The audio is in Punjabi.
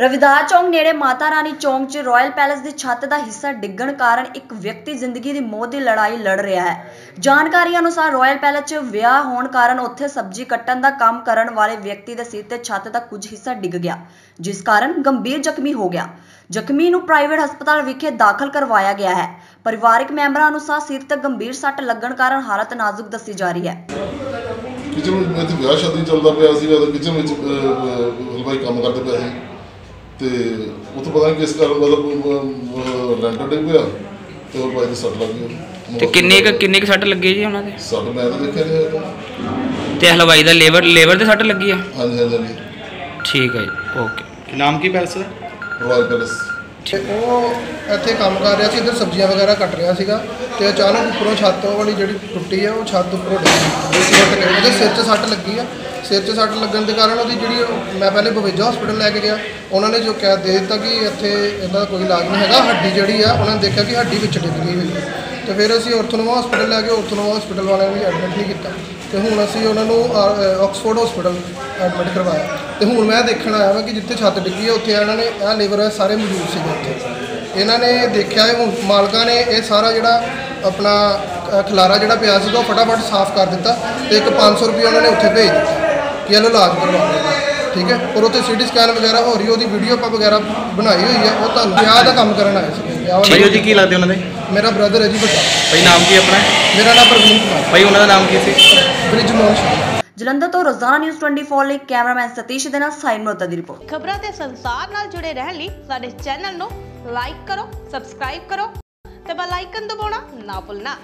ਰਵਿਦਾਸ ਚੌਂਕ ਨੇੜੇ ਮਾਤਾ ਰਾਣੀ ਚੌਂਕ 'ਚ ਰਾਇਲ ਪੈਲੇਸ ਦੀ ਛੱਤ ਦਾ ਹਿੱਸਾ ਡਿੱਗਣ ਕਾਰਨ ਇੱਕ ਵਿਅਕਤੀ ਜ਼ਿੰਦਗੀ ਦੀ ਮੌਤ ਦੀ ਲੜਾਈ ਲੜ ਰਿਹਾ ਹੈ। ਜਾਣਕਾਰੀ ਅਨੁਸਾਰ ਰਾਇਲ ਪੈਲੇਸ 'ਚ ਵਿਆਹ ਹੋਣ ਕਾਰਨ ਉੱਥੇ ਸਬਜ਼ੀ ਕੱਟਣ ਦਾ ਕੰਮ ਕਰਨ ਵਾਲੇ ਵਿਅਕਤੀ ਦੇ ਸਿਰ ਤੇ ਛੱਤ ਦਾ ਕੁਝ ਹਿੱਸਾ ਡਿੱਗ ਗਿਆ ਜਿਸ ਕਾਰਨ ਗੰਭੀਰ ਜ਼ਖਮੀ ਹੋ ਗਿਆ। ਜ਼ਖਮੀ ਨੂੰ ਪ੍ਰਾਈਵੇਟ ਹਸਪਤਾਲ ਵਿਖੇ ਦਾਖਲ ਕਰਵਾਇਆ ਗਿਆ ਹੈ। ਪਰਿਵਾਰਕ ਮੈਂਬਰਾਂ ਅਨੁਸਾਰ ਸਿਰ ਤੇ ਗੰਭੀਰ ਸੱਟ ਲੱਗਣ ਕਾਰਨ ਹਾਲਤ ਨਾਜ਼ੁਕ ਦੱਸੀ ਜਾ ਰਹੀ ਹੈ। ਕਿਚਨ ਵਿੱਚ ਵਿਆਹ ਸ਼ਾਦੀ ਚੱਲਦਾ ਪਿਆ ਸੀਗਾ ਤੇ ਕਿਚਨ ਵਿੱਚ ਅਹ, ਅਹ, ਹਲਵਾਈ ਕੰਮ ਕਰਦੇ ਪਿਆ ਸੀ। ਤੇ ਉੱਥੇ ਪਤਾ ਨਹੀਂ ਕਿਸ ਕਾਰਨ ਮਤਲਬ ਲੈਂਟਰ ਡਿੱਗ ਪਿਆ ਤੇ ਉਹ ਭਾਈ ਦੀ ਸੱਟ ਲੱਗ ਗਈ। ਤੇ ਕਿੰਨੇ ਕੁ ਕਿੰਨੇ ਕੁ ਸੱਟ ਲੱਗੇ ਜੀ ਉਹਨਾਂ ਦੇ? ਸੱਟ ਮੈਂ ਤਾਂ ਦੇਖਿਆ ਨਹੀਂ ਹੈਗਾ। ਤੇ ਹਲਵਾਈ ਦਾ ਲੇਬਰ ਲੇਬਰ ਤੇ ਸੱਟ ਲੱਗੀ ਆ? ਹਾਂਜੀ ਹਾਂਜੀ ਠੀਕ ਹੈ ਜੀ ਓਕੇ। ਨਾਮ ਕੀ ਪੈਲਸ ਦਾ? Royal palace. ਤੇ ਉਹ ਇੱਥੇ ਕੰਮ ਕਰ ਰਿਹਾ ਸੀ ਇੱਧਰ ਸਬਜ਼ੀਆਂ ਵਗੈਰਾ ਕੱਟ ਰਿਹਾ ਸੀਗਾ ਤੇ ਅਚਾਨਕ ਉੱਪਰੋਂ ਛੱਤ ਵਾਲੀ ਜਿਹੜੀ ਟੁੱਟੀ ਆ ਉਹ ਛੱਤ ਉੱਪਰੋਂ ਡਿੱਗੀ। ਉਹਦੇ ਸਿਰ 'ਚ ਸੱਟ ਲੱਗੀ ਆ ਸਿਰ 'ਚ ਸੱਟ ਲੱਗਣ ਦੇ ਕਾਰਨ ਉਹਦੀ ਜਿਹੜੀ ਉਹ- ਮੈਂ ਪਹਿਲੇ ਬਵੇਜਾ ਹਸਪੀਟਲ ਲੈ ਕੇ ਗਿਆ। ਉਹਨਾਂ ਨੇ ਜੋ ਕਹਿ ਦੇ ਦਿੱਤਾ ਕਿ ਇੱਥੇ ਇਹਦਾ ਕੋਈ ਇਲਾਜ ਨਹੀਂ ਹੈਗਾ। ਹੱਡੀ ਜਿਹੜੀ ਆ ਉਹਨਾਂ ਨੇ ਦੇਖਿਆ ਕਿ ਹੱਡੀ ਵਿੱਚ ਡਿੱਗ ਗਈ ਹੋਈ ਹੈ ਤੇ ਫਿਰ ਅਸੀਂ ਔਰਥੋਨੋਵਾ ਹਸਪੀਟਲ ਲੈ ਕੇ ਔਰਥੋਨੋਵਾ ਹਸਪੀਟਲ ਵਾਲਿਆਂ ਨੇ ਐਡਮਿਟ ਨਹੀਂ ਕੀਤਾ। ਤੇ ਹੁਣ ਅਸੀਂ ਉਹਨਾਂ ਨੂੰ ਆਕਸਫੋਰਡ ਹਸਪੀਟਲ ਐਡਮਿਟ ਕਰਵਾਇਆ। ਤੇ ਹੁਣ ਮੈਂ ਦੇਖਣ ਆਇਆ ਹਾਂ ਕਿ ਜਿੱਥੇ ਛੱਤ ਡਿੱਗੀ ਹੈ ਉੱਥੇ ਇਹਨਾਂ ਨੇ ਇਹ ਲੇਬਰ ਸਾਰੇ ਮੌਜੂਦ ਸੀਗੇ ਉੱਥੇ। ਇਹਨਾਂ ਨੇ ਦੇਖਿਆ ਹੈ ਹੁਣ ਮਾਲਕਾਂ ਨੇ ਇਹ ਸਾਰਾ ਜਿਹੜਾ ਆਪਣਾ ਅ, ਖਲਾਰਾ ਜਿਹੜਾ ਪਿਆ ਸੀਗਾ ਉਹ ਫਟਾਫਟ ਸਾਫ਼ ਕਰ ਦਿੱਤਾ ਤੇ ਇੱਕ 500 ਰੁਪਏ ਉਹਨਾਂ ਨੇ ਉੱਥੇ ਭੇਜ ਦਿੱਤਾ। ਇਹਨੂੰ ਇਲਾਜ ਕਰਵਾ ਲਓ ਠੀਕ ਹੈ? ਔਰ ਉੱਥੇ ਸੀਟੀ ਸਕੈਨ ਵਗੈਰਾ ਹੋ ਰਹੀ ਉਹਦੀ ਵੀਡੀਓ ਆਪਾਂ ਵਗੈਰਾ ਬਣਾਈ ਹੋਈ ਹੈ। ਉਹ ਤੁਹਾਨੂੰ ਵਿਆਹ ਦਾ ਕੰਮ ਕਰਨ ਆਏ ਸੀ। ਵਿਆਹ ਭਾਈ ਉਹ ਜੀ ਕੀ ਲੱਗਦੇ ਉਹਨਾਂ ਦੇ? ਮੇਰਾ ਬ੍ਰਦਰ ਹੈ ਜੀ ਵੱਡਾ। ਭਾਈ ਨਾਮ ਕੀ ਆਪਣਾ? ਮੇਰਾ ਨਾਮ ਪ੍ਰਵੀਨ ਕੁਮਾਰ। ਭਾਈ ਉਹਨਾਂ ਦਾ ਨਾਮ ਕੀ ਸੀ? ਬ੍ਰਿਜ ਮੋਹਨ ਸ਼ਰਮਾ। ਜਲੰਧਰ ਤੋਂ ਰੋਜ਼ਾਨਾ ਨਿਊਜ਼ 24 ਲਈ ਕੈਮਰਾਮੈਨ ਸਤੀਸ਼ ਦੇ ਨਾਲ ਸਾਈਨ ਮੋਤਾ ਦੀ ਰਿਪੋਰਟ ਖਬਰਾਂ ਦੇ ਸੰਸਾਰ ਨਾਲ ਜੁੜੇ ਰਹਿਣ ਲਈ ਸਾਡੇ ਚੈਨਲ ਨੂੰ ਲਾਈਕ ਕਰੋ ਸਬਸਕ੍ਰਾਈਬ ਕਰੋ ਤੇ ਬੈਲ ਆਈਕਨ ਦਬਾਉਣਾ ਨਾ ਭੁੱਲਣਾ।